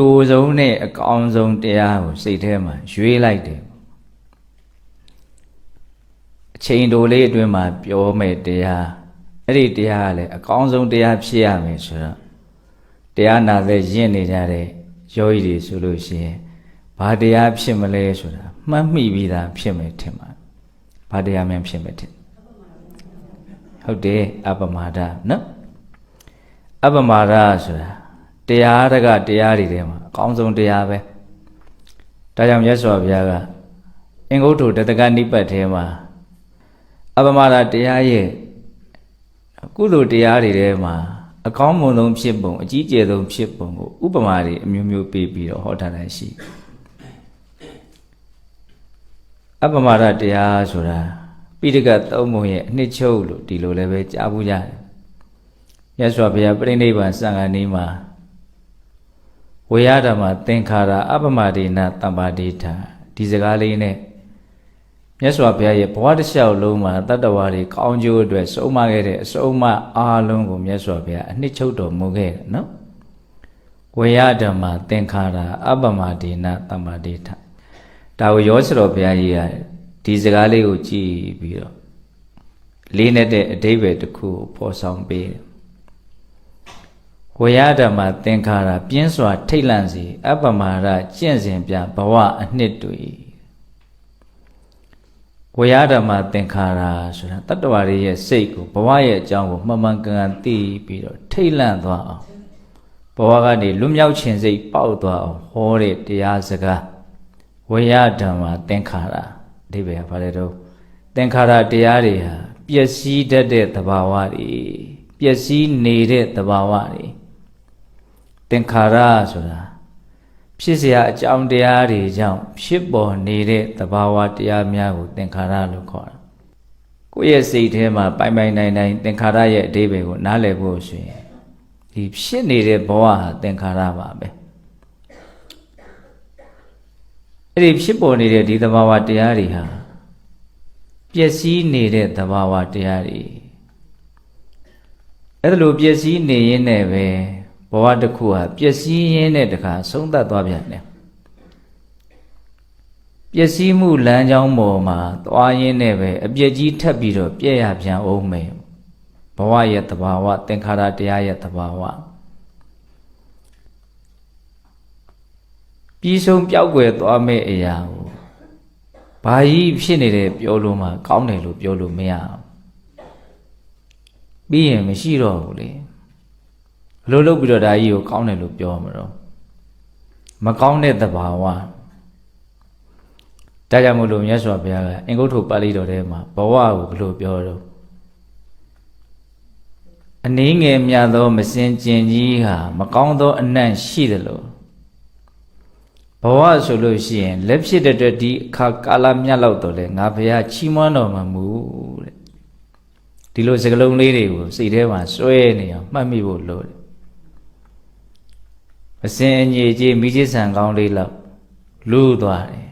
တိုဆုံးနဲ့အကောင်းဆုံးတရားကိုစိတ်ထဲမှာရွေးလိုက်တယ်အချိန်တိုလေးအတွင်းမှာပြောမဲ့တရားအဲ့ဒီတရားကလည်းအကောင်းဆုံးတရားဖြစ်ရမယ်ဆိုတော့တရားနာတဲ့ရင့်နေကြတဲ့ယောဂီတွေဆိုလို့ရှိရင်ဘာတရားဖြစ်မလဲဆိုတာမှတ်မိပြီးသားဖြစ်မယ်ထင်ပါဘာတရားမှန်းဖြစ်မယ်ထင်ဟုတ်တယ်အပမာဒနော်အပမာဒဆိုတာ တရားတကတရားတွေထဲမှာအကောင်းဆုံးတရားပဲဒါကြောင့်မြတ်စွာဘုရားကအင်္ဂုတ္တတတကနိပတ်ထဲမှာအပမာဒတရားရဲ့ကုသိုလ်တရားတွေထဲမှာအကောင်းမွန်ဆုံးဖြစ်ပုံအကြီးကျယ်ဆုံးဖြစ်ပုံကိုဥပမာတွေအမျိုးမျိုးပေးပြီးတော့ဟောထားတာရှိအပမာဒတရားဆိုတာပိဋကတ်သုံးပုံရဲ့အနှစ်ချုပ်လို့ဒီလိုလည်းပဲကြားဘူးကြတယ်မြတ်စွာဘုရားပြိဋိဘံစံဃာနီးမှာ ဝေယဓမ္မသင်္ခါရအပမဒေနတမ္ပါဒိဋ္ဌဒီစကားလေးနဲ့မြတ်စွာဘုရားရဲ့ဘဝတစ်လျှောက်လုံးမှာတတ္တဝါတွေကောင်းကျိုးအတွက်ဆုံးမခဲ့တဲ့အဆုံးအမအားလုံးကိုမြတ်စွာဘုရားအနှစ်ချုပ်တော်မူခဲ့တယ်နော်ဝေယဓမ္မသင်္ခါရအပမဒေနတမ္ပါဒိဋ္ဌဒါကိုရောစတော်ဘုရားကြီးကဒီစကားလေးကိုကြည်ပြီးတော့လေးနဲ့တဲ့အဓိပ္ပာယ်တစ်ခုကိုဖော်ဆောင်ပေးတယ် ဝေယဓမ္မသင်္ခါရပြင်းစွာ ထိတ်လန့်စေအပမာဒကျင့်စဉ်ပြဘဝအနှစ်တွေဝေယဓမ္မသင်္ခါရဆိုတာတတ္တဝါတွေရဲ့စိတ်ကိုဘဝရဲ့အကြောင်းကိုမှန်မှန်ကန်ကန်သိပြီးတော့ထိတ်လန့်သွားအောင်ဘဝကနေလွတ်မြောက်ခြင်းစိတ်ပေါက်သွားအောင်ဟောတဲ့တရားစကားဝေယဓမ္မသင်္ခါရအဓိပ္ပာယ်ကဘာလဲတော့သင်္ခါရတရားတွေဟာပျက်စီးတတ်တဲ့သဘာဝတွေပျက်စီးနေတဲ့သဘာဝတွေ သင်္ခါရဆိုတာဖြစ်เสียအကြောင်းတရားတွေကြောင့်ဖြစ်ပေါ်နေတဲ့သဘာဝတရားများကိုသင်္ခါရလို့ခေါ်တာကိုယ့်ရဲ့စိတ်ထဲမှာပိုင်ပိုင်နိုင်နိုင်သင်္ခါရရဲ့အဓိပ္ပာယ်ကိုနားလည်ဖို့ဆိုရင်ဒီဖြစ်နေတဲ့ဘဝဟာသင်္ခါရပါပဲအဲ့ဒီဖြစ်ပေါ်နေတဲ့ဒီသဘာဝတရားတွေဟာပျက်စီးနေတဲ့သဘာဝတရားတွေအဲ့ဒါလိုပျက်စီးနေရင်းနဲ့ပဲ ဘဝတစ်ခုဟာပျက်စီးရင်းနဲ့တခါဆုံးသက်သွားပြန်တယ်ပျက်စီးမှုလမ်းကြောင်းပေါ်မှာသွားရင်းနဲ့ပဲအပြည့်ကြီးထပ်ပြီးတော့ပြည့်ရပြန်အောင်မယ်ဘဝရဲ့သဘာဝသင်္ခါရတရားရဲ့သဘာဝပြီးဆုံးပြောက်ွယ်သွားမယ့်အရာကိုဘာကြီးဖြစ်နေတယ်ပြောလို့မှကောင်းတယ်လို့ပြောလို့မရအောင်ပြီးရင်မရှိတော့ဘူးလေ ဘလို့လုပ်ပြီးတော့ဒါကြီးကိုကောင်းတယ်လို့ပြောမှာတော့မကောင်းတဲ့သဘာဝဒါကြောင့်မို့လို့မြတ်စွာဘုရားကအင်္ဂုတ္တပါဠိတော်ထဲမှာဘဝကိုဘလို့ပြောတော့အနည်းငယ်မြတ်သောမစင်ကျင်ကြီးဟာမကောင်းသောအနံ့ရှိတယ်လို့ဘဝဆိုလို့ရှိရင်လက်ဖြစ်တဲ့အတွက်ဒီအခါကာလမြတ်လောက်တော့လေငါဘုရားချီးမွမ်းတော်မှာမူတဲ့ဒီလိုစကလုံးလေးတွေကိုစိတ်ထဲမှာစွဲနေအောင်မှတ်မိဖို့လိုတယ် အစဉ်အညစ်အကြေးမိချစ်ဆန်ကောင်းလေးလောက်လူးသွားတယ်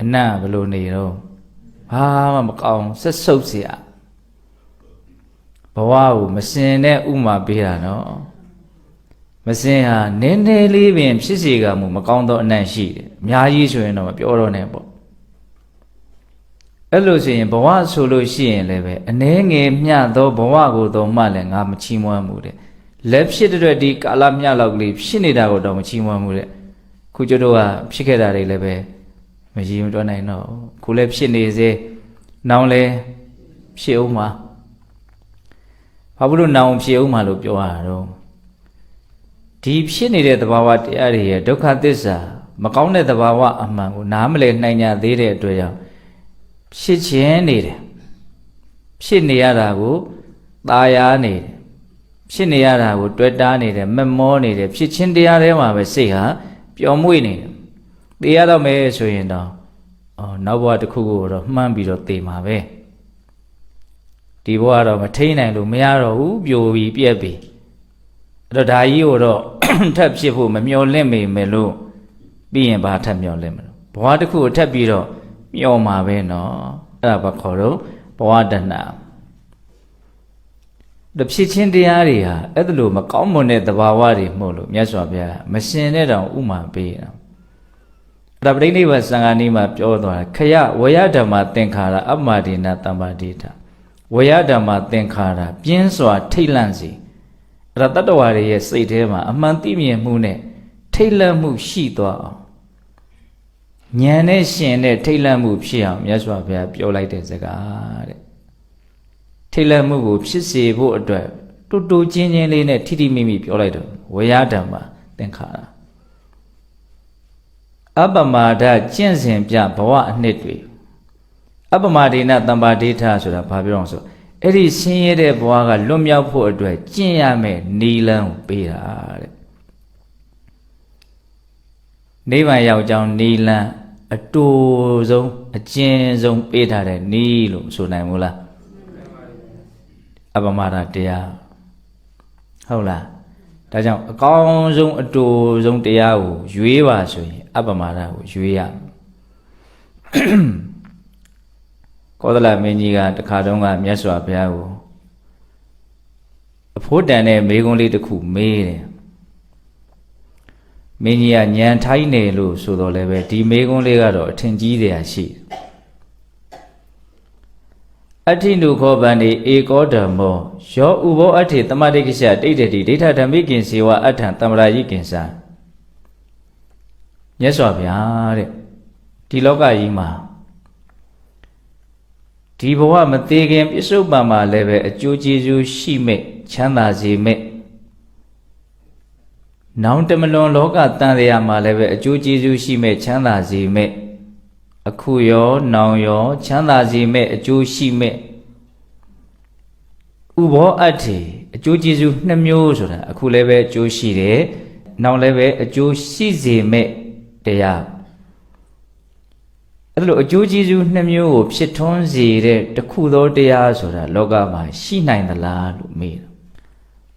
အနံ့ဘယ်လိုနေတော့ဘာမှမကောင်းဆက်ဆုပ်เสียဘဝကိုမစင်တဲ့ဥမာပေးတာနော်မစင်ဟာနည်းနည်းလေးပင်ဖြစ်စီကမူမကောင်းသောအနံ့ရှိတယ်အများကြီးဆိုရင်တော့မပြောတော့နဲ့ပေါ့အဲ့လိုဆိုရင်ဘဝဆိုလို့ရှိရင်လည်းပဲအ ਨੇ ငယ်မျှသောဘဝကိုတော့မှလည်းငါမချီးမွမ်းမှုတဲ့ လက်ဖြစ်တဲ့ဒီကာလမျှလောက်ကလေးဖြစ်နေတာကိုတော့မချီးမွမ်းမှုတဲ့ခုကျတို့ကဖြစ်ခဲ့တာတွေလည်းပဲမရည်မတွက်နိုင်တော့ခုလည်းဖြစ်နေစေနောင်လည်းဖြစ်အောင်မှာဘာလို့နောင်ဖြစ်အောင်မှာလို့ပြောရတာတော့ဒီဖြစ်နေတဲ့သဘာဝတရားတွေရဲ့ဒုက္ခသစ္စာမကောင်းတဲ့သဘာဝအမှန်ကိုနားမလည်နိုင်ကြသေးတဲ့အတွက်ကြောင့်ဖြစ်ခြင်းနေတယ်ဖြစ်နေရတာကိုตาယာနေတယ် ဖြစ်နေရတာကိုတွေ့တာနေတယ်မမောနေတယ်ဖြစ်ချင်းတရားထဲမှာပဲစိတ်ဟာပျော်မွေ့နေတယ်သိရတော့မယ်ဆိုရင်တော့အော်နောက်ဘဝတစ်ခုကိုတော့မှန်းပြီးတော့သိမှာပဲဒီဘဝတော့မထိန်နိုင်လို့မရတော့ဘူးပြိုပြီးပြက်ပြီးအဲ့တော့ဒါကြီးကိုတော့ထပ်ဖြစ်ဖို့မမျော်လင့်မိမယ်လို့ပြီးရင်ဘာထပ်မျော်လင့်မလို့ဘဝတစ်ခုကိုထပ်ပြီးတော့မျော်မှာပဲเนาะအဲ့ဒါဘာခေါ်တော့ဘဝတဏ္ဍ တဖြစ်ချင်းတရားတွေဟာအဲ့ဒါလိုမကောင်းမွန်တဲ့သဘာဝတွေမဟုတ်လို့မြတ်စွာဘုရားမရှင်တဲ့တောင်ဥမာပေးတာအဲ့ဒါပရိနိဗ္ဗာန်စံဃာနီးမှာပြောသွားတယ်ခရဝယဓမ္မသင်္ခါရအပ္မဒေနတမ္ပါဒိဋ္ဌဝယဓမ္မသင်္ခါရပြင်းစွာထိတ်လန့်စေအဲ့ဒါတတ္တဝါတွေရဲ့စိတ်ထဲမှာအမှန်သိမြင်မှုနဲ့ထိတ်လန့်မှုရှိသွားအောင်ဉာဏ်နဲ့ရှင်တဲ့ထိတ်လန့်မှုဖြစ်အောင်မြတ်စွာဘုရားပြောလိုက်တဲ့စကားတဲ့ ထိတ်လန့်မှုကိုဖြစ်စေဖို့အတွက်တူတူချင်းချင်းလေးနဲ့ထိထိမိမိပြောလိုက်တော့ဝေယဓမ္မသင်္ခါရအပ္ပမာဒကျင့်စဉ်ပြဘဝအနှစ်တွေအပ္ပမာဒေနတမ္ပါဒိဋ္ဌဆိုတာဘာပြောအောင်ဆိုအဲ့ဒီဆင်းရဲတဲ့ဘဝကလွတ်မြောက်ဖို့အတွက်ကျင့်ရမယ်နီလန်းကိုပေးတာတဲ့နိဗ္ဗာန်ရောက်ကြောင်းနီလန်းအတူဆုံးအကျဉ်းဆုံးပေးထားတဲ့နီးလို့ဆိုနိုင်မို့လား အပမဒတရားဟုတ်လားဒါကြောင့်အကောင်းဆုံးအတူဆုံးတရားကိုရွေးပါဆိုရင်အပမဒကိုရွေးရမယ်ကောသလမင်းကြီးကတခါတုန်းကမြတ်စွာဘုရားကိုအဖို့တန်တဲ့မေကုံးလေးတစ်ခုမေးတယ်မင်းကြီးကညံထိုင်းနေလို့ဆိုတော့လည်းပဲဒီမေကုံးလေးကတော့အထင်ကြီးတယ်ရှိတယ် အဋ္ဌိနုခောဗန္တိဧကောဓမ္မောယောဥဘောအဋ္ဌိတမတိကိစ္စတိဋ္ဌတိဒိဋ္ဌဓမ္မိကင်စေဝအဋ္ဌံတမရာယိကင်္စာမြတ်စွာဘုရားတဲ့ဒီလောကကြီးမှာဒီဘဝမသေးခင်ပြစ္ဆုတ်ပံမှာလည်းပဲအကျိုးကျေးဇူးရှိမဲ့ချမ်းသာစေမဲ့နောင်တမလွန်လောကတန်တရားမှာလည်းပဲအကျိုးကျေးဇူးရှိမဲ့ချမ်းသာစေမဲ့ အခုရောနောင်ရောချမ်းသာစေမဲ့အကျိုးရှိမဲ့ဥဘောအတ္ထေအကျိုးကျေးဇူးနှစ်မျိုးဆိုတာအခုလည်းပဲအကျိုးရှိတယ်နောက်လည်းပဲအကျိုးရှိစေမဲ့တရားအဲ့လိုအကျိုးကျေးဇူးနှစ်မျိုးကိုဖြစ်ထွန်းစေတဲ့တခုသောတရားဆိုတာလောကမှာရှိနိုင်သလားလို့မေးတယ်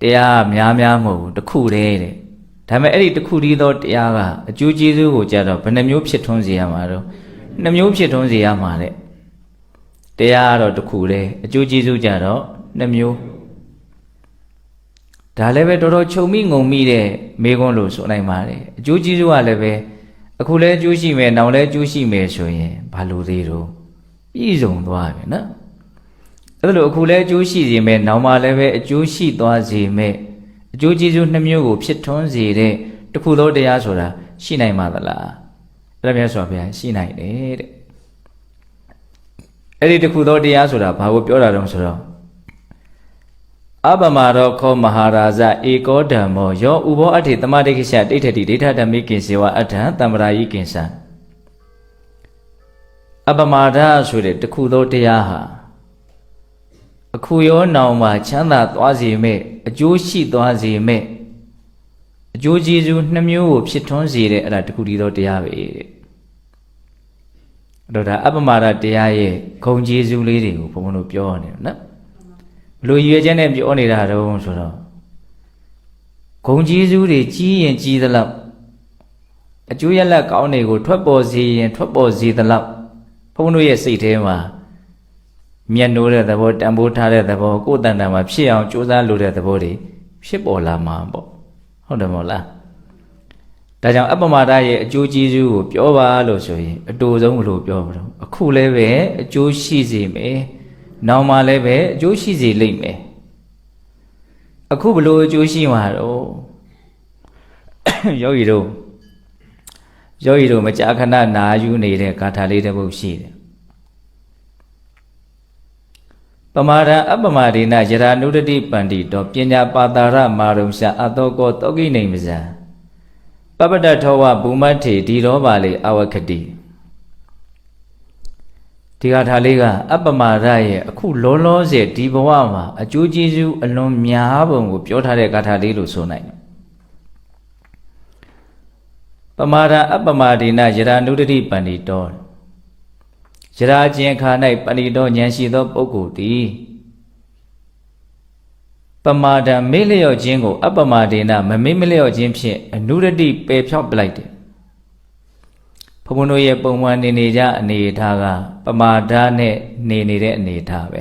တရားများများမဟုတ်ဘူးတခုတည်းတဲ့ဒါပေမဲ့အဲ့ဒီတခုတည်းသောတရားကအကျိုးကျေးဇူးကိုကြတော့ဘယ်နှမျိုးဖြစ်ထွန်းစေရမှာတော့ နှစ်မျိုးဖြစ်ထွန်းစေရမှာတဲ့တရားကတော့တခုတည်းအကျိုးကျေးဇူးကြတော့နှစ်မျိုးဒါလည်းပဲတော်တော်ခြုံမိငုံမိတဲ့မေခွန်းလို့ဆိုနိုင်ပါတယ်အကျိုးကျေးဇူးကလည်းပဲအခုလည်းအကျိုးရှိမယ်နောက်လည်းအကျိုးရှိမယ်ဆိုရင်ဘာလို့သေးတော့ပြည့်စုံသွားပြီနော်အဲ့လိုအခုလည်းအကျိုးရှိစေမယ်နောက်မှလည်းပဲအကျိုးရှိသွားစေမယ်အကျိုးကျေးဇူးနှစ်မျိုးကိုဖြစ်ထွန်းစေတဲ့တခုသောတရားဆိုတာရှိနိုင်မှာသလား အဲ့ဒါမျိုးဆိုပါဗျာရှိနိုင်တယ်တဲ့အဲ့ဒီတခုသောတရားဆိုတာဘာကိုပြောတာတုံးဆိုတော့အပမရောခောမဟာရာဇဧကောဓမ္မောယောဥဘောအဋ္ဌိတမတိကိစ္စဒိဋ္ဌတိဒိဋ္ဌဓမ္မိကိစေဝအဋ္ဌံတမ္ပရာယိကိစ္စံအပမာဒဆိုတဲ့တခုသောတရားဟာအခုရောနောင်မှာချမ်းသာသွားစေမဲ့အကျိုးရှိသွားစေမဲ့ အကျိုးကျေးဇူးနှစ်မျိုးကိုဖြစ်ထွန်းစေတဲ့အဲ့ဒါတခုတည်းသောတရားပဲတဲ့အဲ့တော့ဒါအပမာဒတရားရဲ့ဂုံကျေးဇူးလေးတွေကိုဘုံဘုံတို့ပြောနေတယ်နော်ဘလို့ရွေချက်နဲ့ပြောနေတာတော့ဆိုတော့ဂုံကျေးဇူးတွေကြီးရင်ကြီးသလောက်အကျိုးရလတ်ကောင်းတွေကိုထွက်ပေါ်စေရင် ထွက်ပေါ်စေသလောက်ဘုံတို့ရဲ့စိတ်ထဲမှာမျက်နှိုးတဲ့သဘောတန်ဖိုးထားတဲ့သဘောကိုယ်တန်တန်မှာဖြစ်အောင်ကြိုးစားလိုတဲ့သဘောတွေဖြစ်ပေါ်လာမှာပေါ့ ဟုတ်တယ်မဟုတ်လားဒါကြောင့်အပ္ပမဒရဲ့အကျိုးကျေးဇူးကိုပြောပါလို့ဆိုရင်အတူဆုံးဘလို့ပြောမလို့အခုလည်းပဲအကျိုးရှိစေမယ်နောက်မှလည်းပဲအကျိုးရှိစေလိမ့်မယ်အခုဘလို့အကျိုးရှိမှာတော့ယောဂီတို့ယောဂီတို့မကြာခဏနာယူနေတဲ့ဂါထာလေးတစ်ပုဒ်ရှိတယ် ပမာဒအပ္ပမဒေနယရာနုဒတိပန္တိတောပညာပါတာရမာရုံရှာအတောကောတောကိနေမဇံပပတ္တထောဝဘူမတ်ထေဒီရောပါလေအဝခတိဒီကထာလေးကအပ္ပမာဒရဲ့အခုလောလောဆယ်ဒီဘဝမှာအကျိုးကျေးဇူးအလွန်များပုံကိုပြောထားတဲ့ကထာလေးလို့ဆိုနိုင်တယ်ပမာဒအပ္ပမဒေနယရာနုဒတိပန္တိတော ယရာကျင်ခါ၌ပဏိတောဉာဏ်ရှိသောပုဂ္ဂိုလ်သည်ပမာဒံမေ့လျော့ခြင်းကို အပ္ပမဒေနမမေ့မလျော့ခြင်းဖြင့်အနုရတိပယ်ဖြောက်ပလိုက်တယ်ဘုံဘုံတို့ရဲ့ပုံမှန်နေနေကြအနေထားကပမာဒနဲ့နေနေတဲ့အနေထားပဲ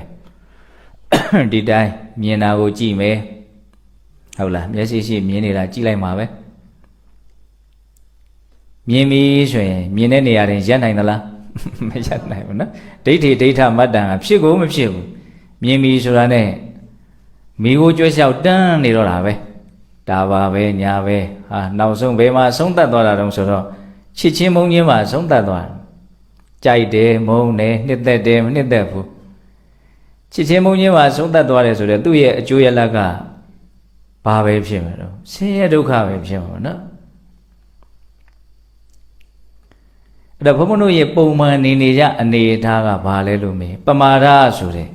ဒီတိုင်းမြင်တာကိုကြည့်မယ်ဟုတ်လားမျက်စိရှိမြင်နေတာကြည့်လိုက်မှာပဲမြင်ပြီဆိုရင်မြင်တဲ့နေရာတွေရပ်နိုင်သလား မရပ်နိုင်ဘူးနော်ဒိဋ္ဌိဒိဋ္ဌမတ္တံကဖြစ်ကိုမဖြစ်ဘူးမြင်ပြီဆိုတာနဲ့မိကိုကြွက်လျှောက်တန်းနေတော့တာပဲဒါပါပဲညာပဲဟာနောက်ဆုံးဘယ်မှာအဆုံးသတ်သွားတာတုံးဆိုတော့ချစ်ချင်းမုန်းချင်းမှာအဆုံးသတ်သွားတယ်ကြိုက်တယ်မုန်းတယ်နှစ်သက်တယ်မနှစ်သက်ဘူးချစ်ချင်းမုန်းချင်းမှာအဆုံးသတ်သွားတယ်ဆိုတော့သူ့ရဲ့အကျိုးရလဒ်ကဘာပဲဖြစ်မှာတော့ဆင်းရဲဒုက္ခပဲဖြစ်မှာနော် အဲ့တော့ဘုန်းဘုန်းတို့ရဲ့ပုံမှန်နေနေကြအနေအထားကဘာလဲလို့မေးပမာဒဆိုတဲ့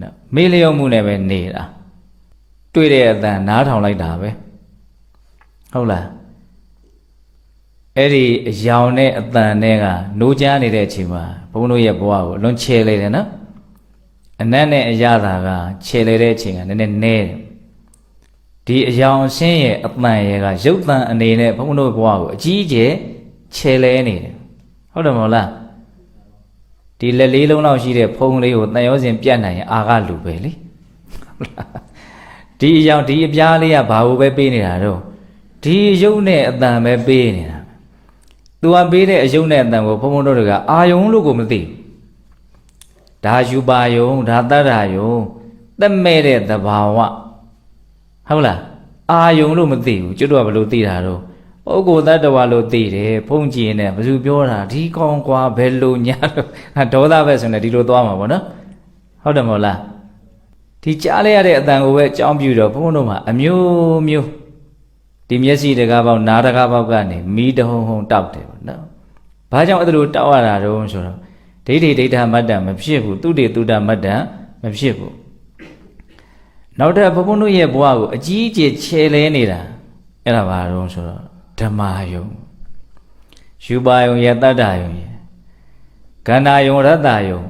နော်မေးလျော့မှုနဲ့ပဲနေတာတွေ့တဲ့အတန်နားထောင်လိုက်တာပဲဟုတ်လားအဲ့ဒီအယောင်နဲ့အတန်နဲ့ကနိုးကြားနေတဲ့အချိန်မှာဘုန်းဘုန်းတို့ရဲ့ဘဝကိုအလွန်ချဲလိုက်တယ်နော်အနတ်နဲ့အရသာကချဲလိုက်တဲ့အချိန်ကနည်းနည်းနဲတယ်ဒီအယောင်အဆင်းရဲ့အတန်ရဲ့ကရုပ်တန်အနေနဲ့ဘုန်းဘုန်းတို့ဘဝကိုအကြီးအကျယ်ချဲလဲနေတယ် ဟုတ်တယ်မဟုတ်လားဒီလက်လေးလုံးလောက်ရှိတဲ့ဖုံးလေးကိုတန်ရောစင်ပြတ်နိုင်ရင်အာကလူပဲလေဒီအကြောင်းဒီအပြားလေးကဘာလို့ပဲပေးနေတာတော့ဒီရုပ်နဲ့အတန်ပဲပေးနေတာသူကပေးတဲ့အယုံနဲ့အတန်ကိုဘုံဘုံတို့တွေကအာယုံလို့ကိုမသိဘူးဒါယူပါယုံဒါတတ္တယုံသက်မဲ့တဲ့သဘာဝဟုတ်လားအာယုံလို့မသိဘူးကျွတ်တော့ဘယ်လိုသိတာတော့ ပုဂ္ဂိုလ်တ attva လို့သိတယ်ဖုံးကြည့်ရင်လည်းဘယ်သူပြောတာဒီကောင်းကွာဘယ်လိုညာလို့ဟာဒေါသပဲဆိုနေဒီလိုသွားမှာပေါ့နော်ဟုတ်တယ်မဟုတ်လားဒီကြားလိုက်ရတဲ့အတန်ကိုပဲအကြောင်းပြုတော့ဘုန်းဘုန်းတို့မှာအမျိုးမျိုးဒီမျက်စိတကားပေါက်နားတကားပေါက်ကနေမီးတဟုံဟုံတောက်တယ်ပေါ့နော်ဘာကြောင့်အဲ့ဒါလိုတောက်ရတာတုံးဆိုတော့ဒိဋ္ဌိဒိဋ္ဌမတ္တမဖြစ်ဘူးသူတေတုတ္တမတ္တမဖြစ်ဘူးနောက်တဲ့ဘုန်းဘုန်းတို့ရဲ့ဘဝကိုအကြီးအကျယ်ခြေလဲနေတာအဲ့ဒါဘာတုံးဆိုတော့ ဓမ္မာယုံယူပါယုံယတတ္တယုံယကန္နာယုံရတ္တယုံ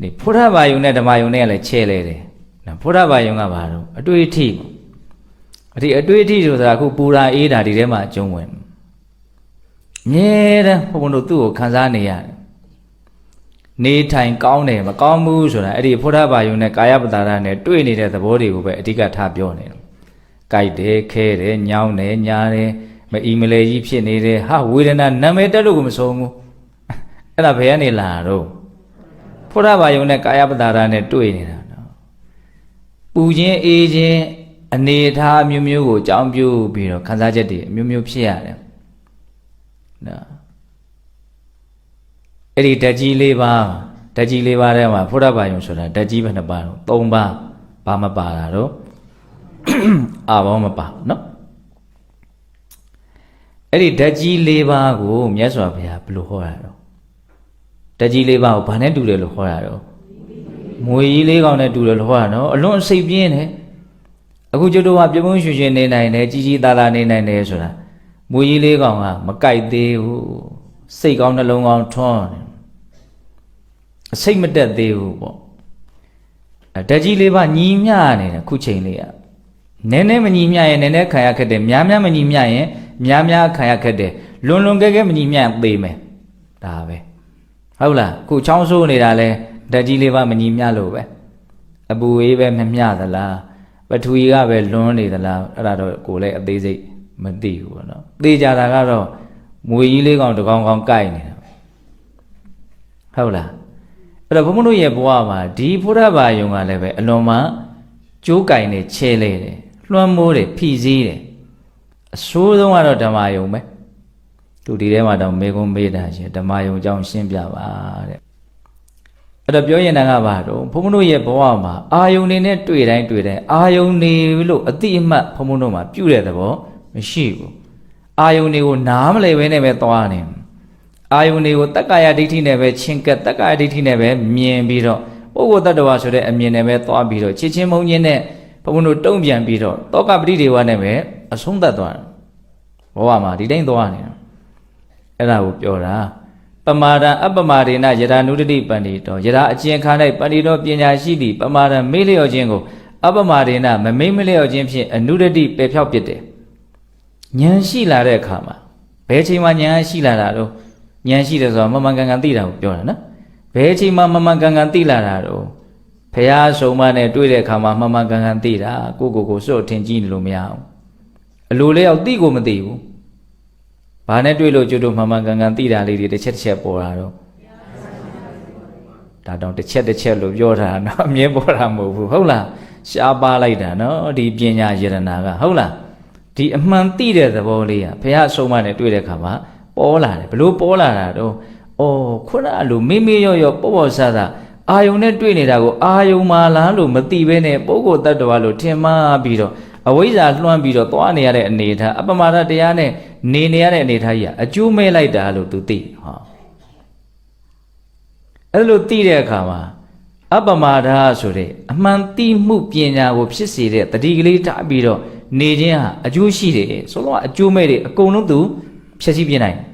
ဒီဖုရဘာယုံနဲ့ဓမ္မာယုံနဲ့လည်းချဲလဲတယ်နော်ဖုရဘာယုံကဘာတော့အတွေ့အထိပေါ့အဒီအတွေ့အထိဆိုတာအခုပူရာအေးတာဒီထဲမှာအကျုံးဝင်မြဲတမ်းဘုံဘုံတို့သူ့ကိုခံစားနေရတယ်နေထိုင်ကောင်းတယ်မကောင်းဘူးဆိုတာအဲ့ဒီဖုရဘာယုံနဲ့ကာယပတာရနဲ့တွေ့နေတဲ့သဘောတွေကိုပဲအဓိကထားပြောနေတယ် ကြိုက်တယ်ခဲတယ်ညောင်းတယ်ညားတယ်မအီမလဲကြီးဖြစ်နေတယ်ဟာဝေဒနာနာမည်တက်လို့ကိုမဆုံးဘူးအဲ့ဒါဘယ်ကနေလာတော့ဖုရဘာယုံနဲ့ကာယပတာရနဲ့တွေ့နေတာနော်ပူခြင်းအေးခြင်းအနေအထားအမျိုးမျိုးကိုအကြောင်းပြုပြီးတော့ခံစားချက်တွေအမျိုးမျိုးဖြစ်ရတယ်နော်အဲ့ဒီဓာတ်ကြီး၄ပါးဓာတ်ကြီး၄ပါးထဲမှာဖုရဘာယုံဆိုတာဓာတ်ကြီးဘယ်နှပါတော့၃ပါးဘာမပါတာတော့ အာဘောမပါဘူးเนาะအဲ့ဒီဓာတ်ကြီး၄ပါးကိုမြတ်စွာဘုရားဘယ်လိုဟောတာတော့ဓာတ်ကြီး၄ပါးကိုဘာနဲ့တူတယ်လို့ဟောတာတော့မွေကြီးလေးကောင်နဲ့တူတယ်လို့ဟောတာနော်အလွန်စိတ်ပြင်းတယ်အခုကျွတ်တော့ကပြုံးပြုံးရွှင်ရွှင်နေနိုင်တယ်ကြီးကြီးသားသားနေနိုင်တယ်ဆိုတာမွေကြီးလေးကောင်ကမကြိုက်သေးဘူးစိတ်ကောင်းနှလုံးကောင်းထွန်းတယ်အစိတ်မတက်သေးဘူးပေါ့အဲဓာတ်ကြီးလေးပါညီမျှနေတယ်ခုချိန်လေးอ่ะ နည်းနည်းမညီမျှရင်နည်းနည်းခံရခက်တယ်များများမညီမျှရင်များများခံရခက်တယ်လွန်လွန်ကဲကဲမညီမျှရင်သေမယ်ဒါပဲဟုတ်လားခုချောင်းဆိုးနေတာလဲဓာတ်ကြီးလေးပါမညီမျှလို့ပဲအပူအေးပဲမမျှသလားပထဝီကပဲလွန်နေသလားအဲ့ဒါတော့ကိုယ်လည်းအသေးစိတ်မသိဘူးပေါ့နော်သိကြတာကတော့မွေကြီးလေးကောင်တစ်ကောင်ကောင်ကြိုက်နေတာဟုတ်လားအဲ့တော့ဘုံဘုံတို့ရဲ့ဘဝမှာဒီဖုရဘာယုံကလည်းပဲအလွန်မှကြိုးကင်နေချဲလဲတယ် လွှမ်းမိုးတယ်ဖိစည်းတယ်အဆိုးဆုံးကတော့ဓမ္မယုံပဲသူဒီထဲမှာတော့မေကုံမေးတာရှင်ဓမ္မယုံအကြောင်းရှင်းပြပါတဲ့အဲ့တော့ပြောရင်တန်ကဘာတော့ဘုံဘုံတို့ရဲ့ဘဝမှာအာယုံနေနဲ့တွေ့တိုင်းတွေ့တိုင်းအာယုံနေလို့အတိအမှတ်ဘုံဘုံတို့မှာပြုတဲ့သဘောမရှိဘူးအာယုံတွေကိုနားမလည်ဘဲနဲ့ပဲသွားနေအာယုန်တွေကိုတက္ကာယဒိဋ္ဌိနဲ့ပဲချင်းကပ်တက္ကာယဒိဋ္ဌိနဲ့ပဲမြင်ပြီးတော့ပုဂ္ဂိုလ်တ attva ဆိုတဲ့အမြင်နဲ့ပဲသွားပြီးတော့ချစ်ချင်းမုန်းချင်းနဲ့ ဘုံဘုံတို့တုံ့ပြန်ပြီးတော့တောကပရိဒေဝနဲ့ပဲအဆုံးသတ်သွားတယ်ဘဝမှာဒီတိုင်းသွားနေတာအဲ့ဒါကိုပြောတာပမာဒံအပမာဒေနယရာနုတတိပန္တိတောယရာအကျဉ်ခါ၌ပန္တိတောပညာရှိသည့်ပမာဒံမေးလျော့ခြင်းကိုအပမာဒေနမမေးမလျော့ခြင်းဖြင့်အနုတတိပယ်ဖြောက်ပစ်တယ်ဉာဏ်ရှိလာတဲ့အခါမှာဘယ်ချိန်မှဉာဏ်ရှိလာတာတော့ဉာဏ်ရှိတယ်ဆိုတော့မမှန်ကန်ကန်သိတာကိုပြောတာနော်ဘယ်ချိန်မှမမှန်ကန်ကန်သိလာတာတော့ ဖះဆုံးမနဲ့တွေ့တဲ့အခါမှာမှန်မှန်ကန်ကန်သိတာကိုကိုကိုစွတ်ထင်ကြည့်နေလို့မရအောင်အလိုလေးရောက်သိကိုမသိဘူးဘာနဲ့တွေ့လို့ကျွတ်တို့မှန်မှန်ကန်ကန်သိတာလေးတွေတစ်ချက်တစ်ချက်ပေါ်လာတော့ဒါတော့တစ်ချက်တစ်ချက်လို့ပြောတာနော်အမြဲပေါ်တာမဟုတ်ဘူးဟုတ်လားရှားပါလိုက်တာနော်ဒီပညာယရနာကဟုတ်လားဒီအမှန်သိတဲ့သဘောလေးကဘုရားဆုံးမနဲ့တွေ့တဲ့အခါမှာပေါ်လာတယ်ဘလို့ပေါ်လာတာတော့အော်ခုနအလိုမေးမေးရော့ရော့ပေါ့ပေါ့ဆဆ အာယုံနဲ့တွေ့နေတာကိုအာယုံမာလားလို့မသိဘဲနဲ့ပုဂ္ဂိုလ်တ attva လို့ထင်မှားပြီးတော့အဝိဇ္ဇာလွှမ်းပြီးတော့သွားနေရတဲ့အနေထားအပမာဒတရားနဲ့နေနေရတဲ့အနေထားကြီးကအကျိုးမဲ့လိုက်တာလို့သူသိဟောအဲ့လိုသိတဲ့အခါမှာအပမာဒဆိုတဲ့အမှန်သိမှုပညာကိုဖြစ်စေတဲ့တတိကလေးထားပြီးတော့နေခြင်းဟာအကျိုးရှိတယ်ဆိုတော့အကျိုးမဲ့တွေအကုန်လုံးသူဖြည့်ဆည်းပြနိုင်တယ်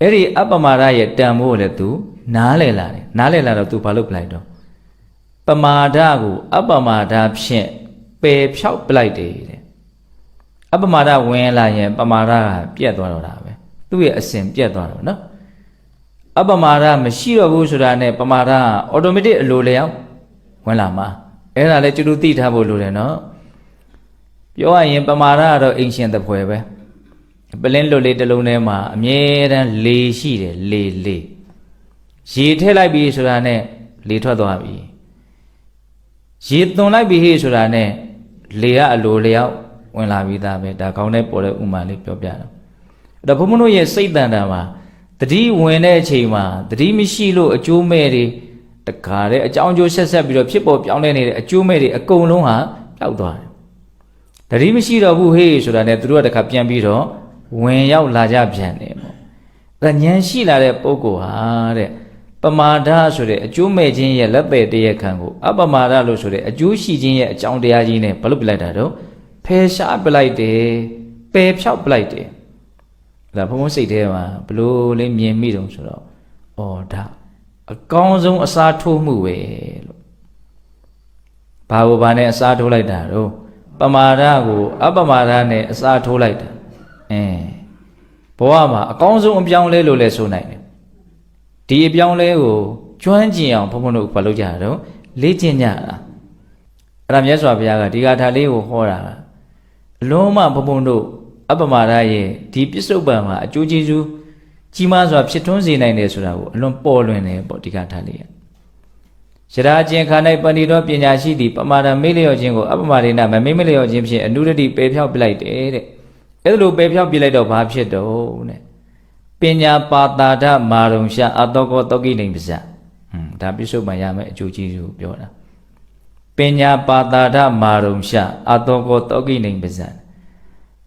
အဲ့ဒီအပမာဒရဲ့တန်ဖိုးကိုလည်းသူနားလည်လာတယ်နားလည်လာတော့သူဘာလုပ်ပလိုက်တော့ပမာဒကို အပမာဒဖြင့်ပယ်ဖြောက်ပလိုက်တယ်တဲ့အပမာဒဝင်လာရင် ပမာဒကပြတ်သွားတော့တာပဲသူ့ရဲ့အစဉ်ပြတ်သွားတော့နော်အပမာဒမရှိတော့ဘူးဆိုတာနဲ့ပမာဒကအော်တိုမက်တစ်အလိုလျောက်ဝင်လာမှာအဲ့ဒါလည်းကျူတူသိထားဖို့လိုတယ်နော်ပြောရရင်ပမာဒကတော့အင်ရှင်တပွဲပဲ ပလင်းလွတ်လေးတစ်လုံးထဲမှာအမြဲတမ်းလေရှိတယ်လေလေရေထည့်လိုက်ပြီဆိုတာနဲ့လေထွက်သွားပြီရေသွန်လိုက်ပြီဟေ့ဆိုတာနဲ့လေကအလိုလျောက်ဝင်လာပြီးသားပဲဒါကောင်းတဲ့ပေါ်တဲ့ဥမာလေးပြောပြတော့အဲ့တော့ဘုံမတို့ရဲ့စိတ်တန်တာမှာတတိဝင်တဲ့အချိန်မှာတတိမရှိလို့အကျိုးမဲ့တွေတခါတဲ့အကြောင်းအကျိုးဆက်ဆက်ပြီးတော့ဖြစ်ပေါ်ပြောင်းလဲနေတဲ့အကျိုးမဲ့တွေအကုန်လုံးဟာပျောက်သွားတယ်တတိမရှိတော့ဘူးဟေးဆိုတာနဲ့သူတို့ကတခါပြန်ပြီးတော့ ဝင်ရောက်လာကြပြန်တယ်ပေါ့ဒါဉာဏ်ရှိလာတဲ့ပုဂ္ဂိုလ်ဟာတဲ့ပမာဒဆိုတဲ့အကျိုးမဲ့ခြင်းရဲ့လက်ပဲ့တရားခံကိုအပမာဒလို့ဆိုတဲ့အကျိုးရှိခြင်းရဲ့အကြောင်းတရားကြီးနဲ့ဘာလို့ပြလိုက်တာတော့ဖယ်ရှားပလိုက်တယ်ပယ်ဖြောက်ပလိုက်တယ်ဒါဘုံဘုံစိတ်ထဲမှာဘလို့လေးမြင်မိတုံဆိုတော့ဩဒါအကောင်းဆုံးအစားထိုးမှုပဲလို့ဘာကိုဘာနဲ့အစားထိုးလိုက်တာတော့ပမာဒကိုအပမာဒနဲ့အစားထိုးလိုက်တာ အင်းဘဝမှာအကောင်းဆုံးအပြောင်းလဲလို့လဲဆိုနိုင်တယ်ဒီအပြောင်းလဲကိုကျွမ်းကျင်အောင်ဘုံဘုံတို့ဘာလုပ်ကြတာတော့လေ့ကျင့်ကြတာအဲ့ဒါမြတ်စွာဘုရားကဒီဂါထာလေးကိုဟောတာအလုံးမဘုံဘုံတို့အပမာဒရဲ့ဒီပစ္စုပန်မှာအကျိုးကျေးဇူးကြီးမားစွာဖြစ်ထွန်းစေနိုင်တယ်ဆိုတာကိုအလွန်ပေါ်လွင်တယ်ပေါ့ဒီကထားလေးရရာကျင်ခါ၌ပဏိတော်ပညာရှိသည်ပမာဒမေ့လျော့ခြင်းကိုအပမာဒေနမမေ့မလျော့ခြင်းဖြင့်အနုရတိပယ်ဖြောက်ပလိုက်တယ်တဲ့ အဲ့ဒါလိုပယ်ဖြောက်ပြလိုက်တော့ဘာဖြစ်တော့တဲ့ပညာပါတာဒမာရုံရှာအတောကောတောကိနေပဇာဟွန်းဒါပြစ္ဆုတ်မှန်ရမယ်အကျိုးကျေးဇူးပြောတာပညာပါတာဒမာရုံရှာအတောကောတောကိနေပဇာ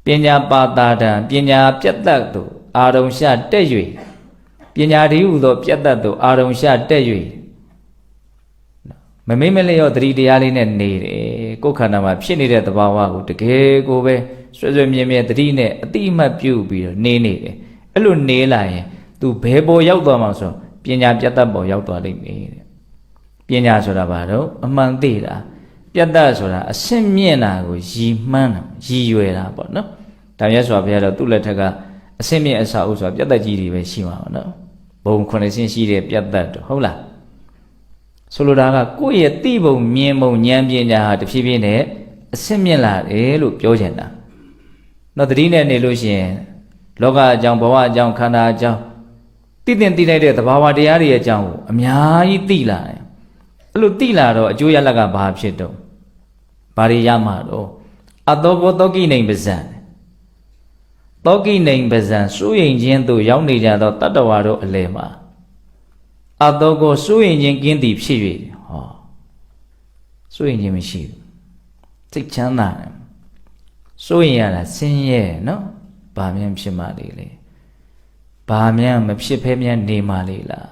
ပညာပါတာဒံပညာပြတ်တတ်သူအာရုံရှာတက်၍ပညာဒီဟုသောပြတ်တတ်သူအာရုံရှာတက်၍မမေ့မလျော့သတိတရားလေးနဲ့နေတယ်ကိုယ်ခန္ဓာမှာဖြစ်နေတဲ့သဘာဝကိုတကယ်ကိုပဲ ဆွဲဆွဲမြဲမြဲသတိနဲ့အတိအမှတ်ပြုပြီးတော့နေနေတယ်အဲ့လိုနေလာရင် तू ဘယ်ပေါ်ရောက်သွားမှာဆိုပညာပြတ်တတ်ပေါ်ရောက်သွားလိမ့်မယ်တဲ့ပညာဆိုတာဘာတော့အမှန်သိတာပြတ်တတ်ဆိုတာအစင့်မြင့်တာကိုရည်မှန်းတာရည်ရွယ်တာပေါ့နော်ဒါမြတ်စွာဘုရားတော့သူ့လက်ထက်ကအစင့်မြင့်အစာအုပ်ဆိုတာပြတ်တတ်ကြီးတွေပဲရှိမှာပါနော်ဘုံခုနှစ်ဆင်းရှိတဲ့ပြတ်တတ်တော့ဟုတ်လားဆိုလိုတာကကိုယ့်ရဲ့သိပုံမြင်ပုံဉာဏ်ပညာဟာတဖြည်းဖြည်းနဲ့အစင့်မြင့်လာတယ်လို့ပြောချင်တာ တော့တတိနဲ့နေလို့ရှိရင်လောကအကြောင်းဘဝအကြောင်းခန္ဓာအကြောင်းသိတဲ့သိလိုက်တဲ့သဘာဝတရားတွေရဲ့အကြောင်းကိုအများကြီးသိလာတယ်အဲ့လိုသိလာတော့အကျိုးရလကဘာဖြစ်တော့ဘာတွေရမှာတော့အတောကောတောကိနေပဇံတောကိနေပဇံစိုးရင်ချင်းသို့ရောက်နေကြသောတတ္တဝါတို့အလယ်မှာအတောကောစိုးရင်ချင်းကင်းသည်ဖြစ်၍ဟောစိုးရင်ချင်းမရှိဘူးစိတ်ချမ်းသာတယ် စိုးရင်ရတာဆင်းရဲနော်ဘာမြန်ဖြစ်မှလေလေဘာမြန်မဖြစ်ဖဲမြန်နေမှလေလား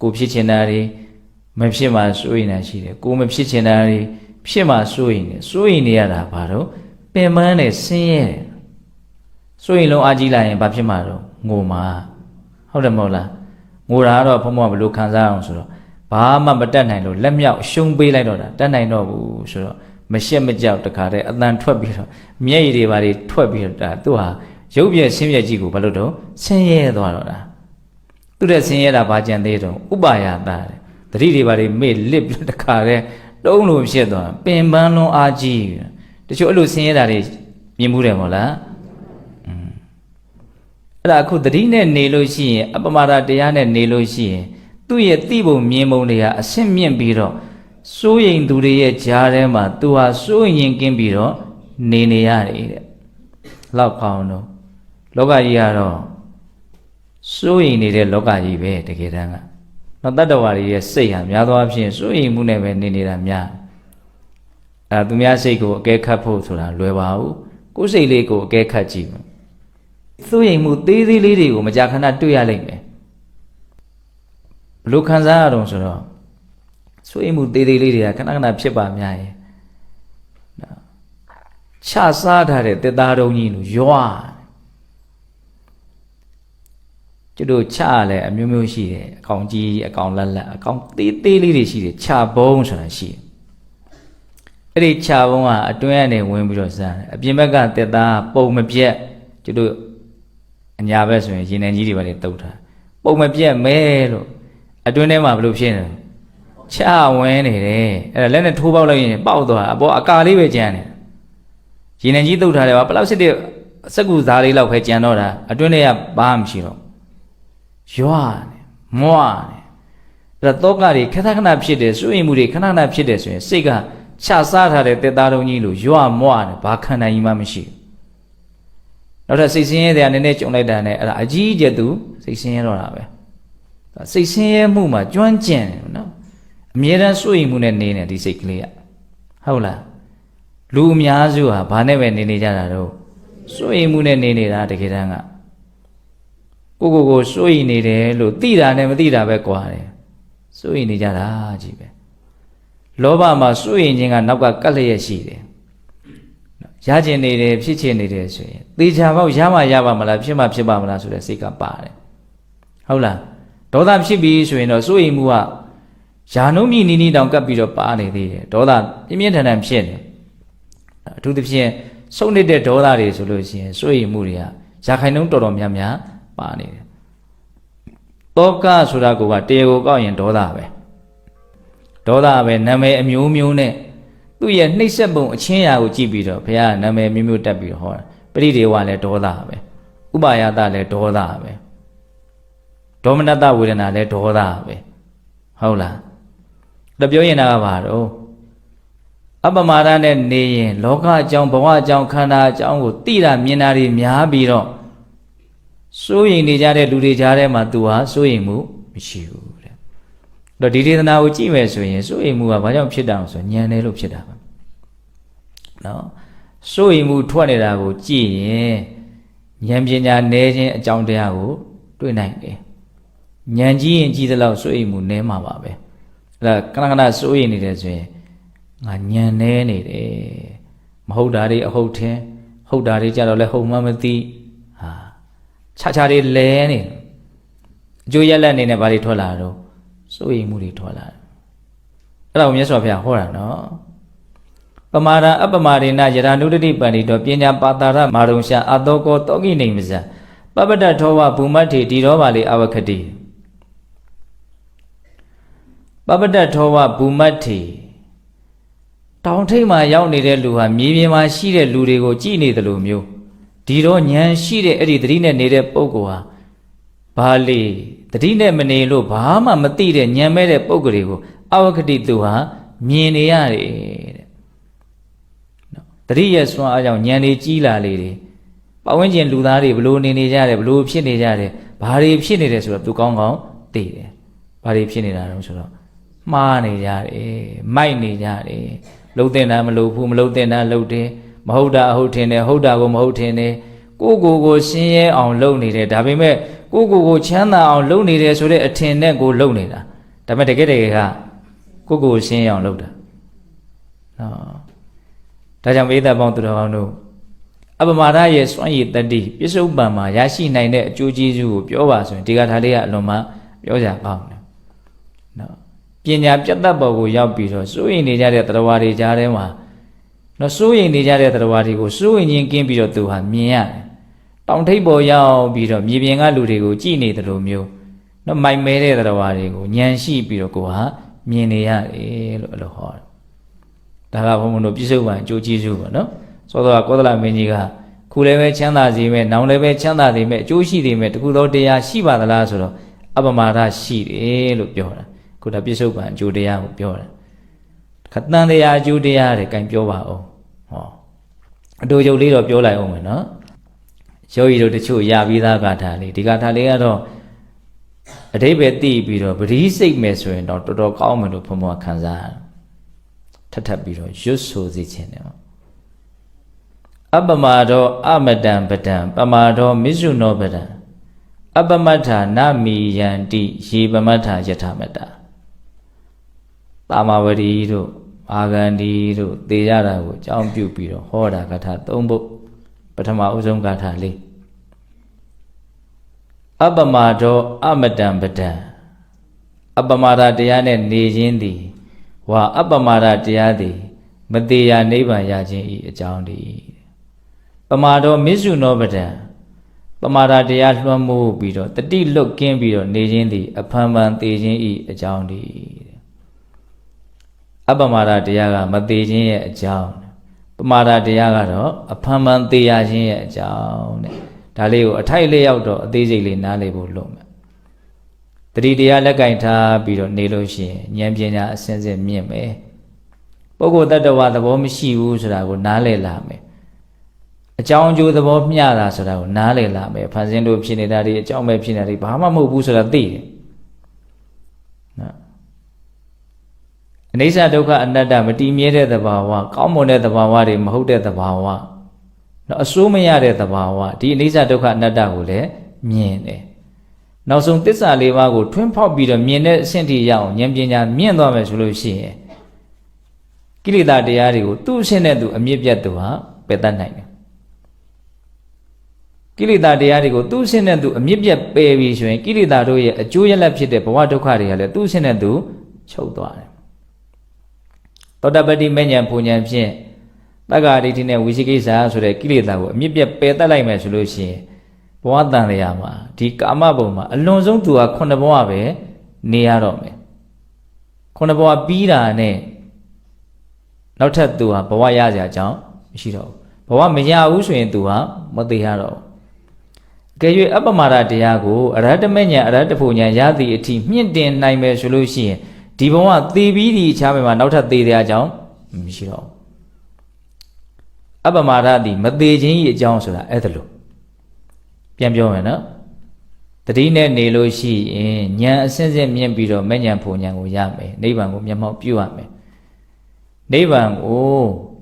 ကိုဖြစ်ချင်တာတွေမဖြစ်မှစိုးရင်တာရှိတယ်ကိုမဖြစ်ချင်တာတွေဖြစ်မှစိုးရင်တယ်စိုးရင်နေရတာဘာတော့ပင်ပန်းနဲ့ဆင်းရဲတယ်စိုးရင်လုံးအာကြီးလာရင်ဘာဖြစ်မှာတော့ငိုမှာဟုတ်တယ်မဟုတ်လားငိုတာကတော့ဘုံဘုံဘယ်လိုခံစားအောင်ဆိုတော့ဘာမှမတတ်နိုင်လို့လက်မြောက်ရှုံးပေးလိုက်တော့တာတတ်နိုင်တော့ဘူးဆိုတော့ မရှက်မကြောက်တခါတည်းအတန်ထွက်ပြီးတော့မျက်ရည်တွေပါတွေထွက်ပြီးတော့ဒါသူဟာရုပ်ပြည့်ဆင်းရဲကြီးကိုဘာလို့တော့ဆင်းရဲသွားတော့တာသူတဲ့ဆင်းရဲတာဘာကြံသေးတော့ဥပါယတာတဲ့တတိတွေပါတွေမေ့လစ်ပြီးတခါတည်းတုံးလို့ဖြစ်သွားပင်ပန်းလွန်အားကြီးတချို့အဲ့လိုဆင်းရဲတာတွေမြင်မှုတယ်မဟုတ်လားอืมအဲ့ဒါအခုတတိနဲ့နေလို့ရှိရင်အပမဒတရားနဲ့နေလို့ရှိရင်သူ့ရဲ့သိပုံမြင်ပုံတွေဟာအဆင့်မြင့်ပြီးတော့ စိုးရိမ်သူတွေရဲ့ကြားထဲမှာသူဟာစိုးရင်ကင်းပြီးတော့နေနေရတယ်တဲ့လောက်ကောင်းတော့လောကကြီးကတော့စိုးရိမ်နေတဲ့လောကကြီးပဲတကယ်တမ်းကနော်တတ္တဝါတွေရဲ့စိတ်ဟာများသောအားဖြင့်စိုးရိမ်မှုနဲ့ပဲနေနေတာများအဲသူများစိတ်ကိုအကဲခတ်ဖို့ဆိုတာလွယ်ပါဘူးကိုယ်စိတ်လေးကိုအကဲခတ်ကြည့်စိုးရိမ်မှုသေးသေးလေးတွေကိုမကြာခဏတွေ့ရလိမ့်မယ်ဘလို့ခံစားရတော့ဆိုတော့ စိုးရိမ်မှုသေးသေးလေးတွေကခဏခဏဖြစ်ပါများရဲ့နော်ချစားထားတဲ့တက်သားတုံးကြီးလို့ရွာကျွတ်တို့ချရလဲအမျိုးမျိုးရှိတယ်အကောင်ကြီးအကောင်လက်လက်အကောင်သေးသေးလေးတွေရှိတယ်ချဘုံဆိုတာရှိတယ်အဲ့ဒီချဘုံကအတွင်းကနေဝင်ပြီးတော့စားတယ်အပြင်ဘက်ကတက်သားပုံမပြက်ကျွတ်တို့အညာဘက်ဆိုရင်ရင်နှံကြီးတွေပါလေတုတ်ထားပုံမပြက်မဲလို့အတွင်းထဲမှာဘယ်လိုဖြစ်နေလဲ ချဝင်းနေတယ်အဲ့ဒါလက်နဲ့ထိုးပေါက်လိုက်ရင်ပေါက်သွားအပေါ်အကာလေးပဲကျန်တယ်ရင်နှံကြီးတုတ်ထားတယ်ပါဘယ်လောက်စစ်တဲ့စက်ကူသားလေးလောက်ပဲကျန်တော့တာအတွင်းထဲကဘာမှမရှိတော့ရွာနေမွားနေအဲ့ဒါတောကတွေခဏခဏဖြစ်တယ်စွန့်ရင်မှုတွေခဏခဏဖြစ်တယ်ဆိုရင်စိတ်ကချစားထားတဲ့တက်သားတုံးကြီးလို့ရွာမွားနေဘာခန္ဓာကြီးမှမရှိဘူးနောက်ထပ်စိတ်ဆင်းရဲတဲ့အနေနဲ့ကြုံလိုက်တာနဲ့အဲ့ဒါအကြီးအကျယ်သူစိတ်ဆင်းရဲတော့တာပဲစိတ်ဆင်းရဲမှုမှာကျွမ်းကျင်တယ်နော် အမြဲတမ်းစွန့်ရင်မှုနဲ့နေနေဒီစိတ်ကလေးကဟုတ်လားလူအများစုဟာဘာနဲ့ပဲနေနေကြတာတော့စွန့်ရင်မှုနဲ့နေနေတာတကယ်တမ်းကကိုကိုကိုစွန့်ရင်နေတယ်လို့သိတာနဲ့မသိတာပဲကွာတယ်စွန့်ရင်နေကြတာကြီးပဲလောဘမှာစွန့်ရင်ခြင်းကနောက်ကကတ်လျက်ရှိတယ်ရကျင်နေတယ်ဖြစ်ချင်နေတယ်ဆိုရင်သေချာပေါက်ရမှရပါမလားဖြစ်မှဖြစ်ပါမလားဆိုတဲ့စိတ်ကပါတယ်ဟုတ်လားဒေါသဖြစ်ပြီဆိုရင်တော့စိုးရိမ်မှုက ယာနုမြီနီနီတောင်ကပ်ပြီးတော့ပါနေသေးတယ်ဒေါသပြင်းပြင်းထန်ထန်ဖြစ်နေအထူးသဖြင့်ဆုံးနေတဲ့ဒေါသတွေဆိုလို့ရှိရင်စိုးရိမ်မှုတွေကရာခိုင်နှုန်းတော်တော်များများပါနေတယ်တောကဆိုတာကတရားကိုကောက်ရင်ဒေါသပဲဒေါသပဲနာမည်အမျိုးမျိုးနဲ့သူ့ရဲ့နှိမ့်ဆက်ပုံအချင်းရာကိုကြည့်ပြီးတော့ဘုရားနာမည်မျိုးမျိုးတက်ပြီးတော့ဟောတာပရိဒေဝလည်းဒေါသပဲဥပါယတလည်းဒေါသပဲဒေါမနတဝေဒနာလည်းဒေါသပဲဟုတ်လား ဒါပြောရင်ကဘာတော့အပမာဒနဲ့နေရင်လောကအကြောင်းဘဝအကြောင်းခန္ဓာအကြောင်းကိုသိတာမြင်တာတွေများပြီးတော့စိုးရိမ်နေကြတဲ့လူတွေကြားထဲမှာ तू ဟာစိုးရိမ်မှုမရှိဘူးတဲ့။တော့ဒီဒေသနာကိုကြည့်မယ်ဆိုရင်စိုးရိမ်မှုကဘာကြောင့်ဖြစ်တာလဲဆိုညံတယ်လို့ဖြစ်တာပါ။နော်။စိုးရိမ်မှုထွက်နေတာကိုကြည့်ရင်ဉာဏ်ပညာနည်းခြင်းအကြောင်းတရားကို တွေ့နိုင်တယ်။ဉာဏ်ကြီးရင်ကြီးသလောက်စိုးရိမ်မှုနည်းမှာပါပဲ။ အဲ့ဒါခဏခဏစိုးရိမ်နေတယ်ဆိုရင်ငါညံနေနေတယ်မဟုတ်တာတွေအဟုတ်ထင်ဟုတ်တာတွေကြတော့လဲဟုတ်မှမသိဟာခြားခြားတွေလဲနေအကျိုးရက်လက်နေနဲ့ဘာတွေထွက်လာတော့စိုးရိမ်မှုတွေထွက်လာတယ်အဲ့ဒါကိုမြတ်စွာဘုရားဟောတာနော်ပမာဒအပမာဒေနယရာနုတတိပန္တိတောပညာပါတာရမာရုံရှာအတောကောတောကိနေမဇံပပတ္တထောဝဘူမတ္ထေဒီရောပါလေအဝခတိ ပပတ္တထောဝဘူမတ္ထေတောင်ထိပ်မှာရောက်နေတဲ့လူဟာမြေပြင်မှာရှိတဲ့လူတွေကိုကြည့်နေတယ်လို့မျိုးဒီတော့ဉာဏ်ရှိတဲ့အဲ့ဒီသတိနဲ့နေတဲ့ပုဂ္ဂိုလ်ဟာဘာလေသတိနဲ့မနေလို့ဘာမှမသိတဲ့ဉာဏ်မဲ့တဲ့ပုဂ္ဂိုလ်တွေကိုအဝကတိသူဟာမြင်နေရတယ်တဲ့နော်သတိရဲ့စွမ်းအားကြောင့်ဉာဏ်တွေကြီးလာလေတယ်ပတ်ဝန်းကျင်လူသားတွေဘလို့နေနေကြတယ်ဘလို့ဖြစ်နေကြတယ်ဘာတွေဖြစ်နေတယ်ဆိုတော့သူကောင်းကောင်းသိတယ်ဘာတွေဖြစ်နေတာလဲဆိုတော့ မှားနေကြတယ်မိုက်နေကြတယ်လှုပ်တဲ့နာမလှုပ်ဘူးမလှုပ်တဲ့နာလှုပ်တယ်မဟုတ်တာအဟုတ်ထင်တယ်ဟုတ်တာကိုမဟုတ်ထင်တယ်ကိုကိုကိုရှင်းရဲအောင်လုပ်နေတယ်ဒါပေမဲ့ကိုကိုကိုချမ်းသာအောင်လုပ်နေတယ်ဆိုတဲ့အထင်နဲ့ကိုလုပ်နေတာဒါပေမဲ့တကယ်တကယ်ကကိုကိုရှင်းရအောင်လုပ်တာနော်ဒါကြောင့်မေတ္တာပေါင်းသူတော်ကောင်းတို့အပမာဒရဲ့စွန့်ရည်တတိပြစ္ဆုတ်ပံမှာရရှိနိုင်တဲ့အကျိုးကျေးဇူးကိုပြောပါဆိုရင်ဒီကထာလေးကအလွန်မှပြောကြပါအောင်နော် ပညာပြတ်တတ်ပေါ်ကိုရောက်ပြီးတော့စိုးရင်နေကြတဲ့တရားတွေကြားထဲမှာနော်စိုးရင်နေကြတဲ့တရားတွေကိုစိုးရင်ချင်းကင်းပြီးတော့သူဟာမြင်ရတယ်။တောင်ထိပ်ပေါ်ရောက်ပြီးတော့မြေပြင်ကလူတွေကိုကြည်နေတယ်လို့မျိုးနော်မိုက်မဲတဲ့တရားတွေကိုဉာဏ်ရှိပြီးတော့ကိုဟာမြင်နေရတယ်လို့အဲ့လိုဟောတယ်ဒါကဘုံဘုံတို့ပြစ္ဆုတ်ပံအကျိုးကျေးဇူးပါနော်သောတော်ကောသလမင်းကြီးကခုလည်းပဲချမ်းသာစေမဲ့နောင်လည်းပဲချမ်းသာစေမဲ့အကျိုးရှိစေမဲ့တခုသောတရားရှိပါသလားဆိုတော့အပမာဒရှိတယ်လို့ပြောတာ ခုဒါပြစ္ဆုတ်ပံအကျိုးတရားကိုပြောတာခတန်တရားအကျိုးတရားတွေကင်ပြောပါအောင်ဟောအတူတူလေးတော့ပြောလိုက်အောင်မယ်နော်ယောဂီတို့တချို့ရပြီးသားဂါထာလေးဒီဂါထာလေးကတော့အတိပ္ပယ်သိပြီးတော့ပရိစိတ်မယ်ဆိုရင်တော့တော်တော်ကောင်းမယ်လို့ဘုံဘဝခံစားရတယ်ထပ်ထပ်ပြီးတော့ရွတ်ဆိုစေခြင်းတယ်ပေါ့အပမဒောအမတံပဒံပမာဒောမစ္ဆုနောပဒံအပမတ္ထာနမီယန္တိယေပမတ္ထာယထာမတ္တာ တာမဝရီတို့အာဂန္ဒီတို့သေရတာကိုအကြောင်းပြုပြီးတော့ဟောတာကထာ၃ပုဒ်ပထမဥဆုံးကထာလေးအပမဒောအမတံပဒံအပမာဒတရားနဲ့နေခြင်းသည်ဝါအပမာဒတရားသည်မသေးရနိဗ္ဗာန်ရခြင်းဤအကြောင်းတည်းပမာဒောမစ္ဆုနောပဒံပမာဒတရားလွှမ်းမိုးပြီးတော့တတိလွတ်ကင်းပြီးတော့နေခြင်းသည်အဖန်ဖန်သေးခြင်းဤအကြောင်းတည်း အပမာဒတရားကမသေးခြင်းရဲ့အကြောင်းပမာဒတရားကတော့အဖန်ဖန်သေးရခြင်းရဲ့အကြောင်းတဲ့ဒါလေးကိုအထိုက်လေးရောက်တော့အသေးစိတ်လေးနားလည်ဖို့လုပ်မယ်တတိတရားလက်ကင်ထားပြီးတော့နေလို့ရှိရင်ဉာဏ်ပညာအစဉ်စဉ်မြင့်မယ်ပုဂ္ဂိုလ်တ attva သဘောမရှိဘူးဆိုတာကိုနားလည်လာမယ်အကြောင်းအကျိုးသဘောမျှတာဆိုတာကိုနားလည်လာမယ်ဖန်ဆင်းလို့ဖြစ်နေတာတွေအကြောင်းပဲဖြစ်နေတာတွေဘာမှမဟုတ်ဘူးဆိုတာသိတယ် အနိစ္စဒုက္ခအနတ္တမတည်မြဲတဲ့သဘာဝကောင်းမွန်တဲ့သဘာဝတွေမဟုတ်တဲ့သဘာဝနော်အစိုးမရတဲ့သဘာဝဒီအနိစ္စဒုက္ခအနတ္တကိုလည်းမြင်တယ်နောက်ဆုံးသစ္စာလေးပါးကိုထွန်းဖောက်ပြီးတော့မြင်တဲ့အဆင့်ထိရအောင်ဉာဏ်ပညာမြင့်သွားမယ်ဆိုလို့ရှိရင်ကိလေသာတရားတွေကိုသူ့အရှင်းနဲ့သူအမြင့်ပြတ်သူဟာပယ်တတ်နိုင်တယ်ကိလေသာတရားတွေကိုသူ့အရှင်းနဲ့သူအမြင့်ပြတ်ပယ်ပြီးဆိုရင်ကိလေသာတို့ရဲ့အကျိုးရလဒ်ဖြစ်တဲ့ဘဝဒုက္ခတွေကလည်းသူ့အရှင်းနဲ့သူချုပ်သွားတယ် သောတပတိမဉ္ဇဉ်ပူဉ္ဇဉ်ဖြင့်တက္ကာဒိဋ္ဌိနဲ့ဝိသိကိစ္စဆိုတဲ့ကိလေသာကိုအမြင့်ပြတ်ပယ်တတ်လိုက်မယ်ဆိုလို့ရှိရင်ဘဝတန်လျာမှာဒီကာမဘုံမှာအလွန်ဆုံးသူဟာခုနှစ်ဘဝပဲနေရတော့မယ်ခုနှစ်ဘဝပြီးတာနဲ့နောက်ထပ်သူဟာဘဝရကြအကြောင်းမရှိတော့ဘူးဘဝမရဘူးဆိုရင်သူဟာမသေးရတော့ဘူးအကယ်၍အပ္ပမာဒတရားကိုအရဟတမဉ္ဇဉ်အရဟတဖို့ဉ္ဇဉ်ရသည့်အထိမြင့်တင်နိုင်မယ်ဆိုလို့ရှိရင် ဒီဘဝသေပြီးဒီအခြားဘက်မှာနောက်ထပ်သေတဲ့အကြောင်းမရှိတော့ဘူးအပ္ပမာဒသည်မသေးခြင်း၏အကြောင်းဆိုတာအဲ့ဒါလို့ပြန်ပြောမယ်နော်တတိနဲ့နေလို့ရှိရင်ဉာဏ်အစဉ်စဉ်မြင့်ပြီးတော့မဲ့ဉာဏ်ဖုန်ဉာဏ်ကိုရမယ်နိဗ္ဗာန်ကိုမျက်မှောက်ပြုရမယ်နိဗ္ဗာန်ကို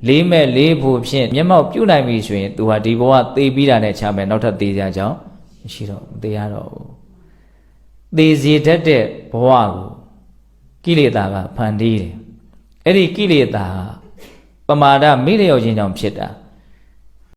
လေးမဲ့လေးဖို့ဖြင့်မျက်မှောက်ပြုနိုင်ပြီဆိုရင်သူဟာဒီဘဝသေပြီးတာနဲ့ချမယ်နောက်ထပ်သေကြကြောင်းမရှိတော့ဘူးသေရတော့ဘူးသေစီတတ်တဲ့ဘဝကို ကိလေသာကဖန်တီးတယ်အဲ့ဒီကိလေသာပမာဒမိလျော့ခြင်းကြောင့်ဖြစ်တာ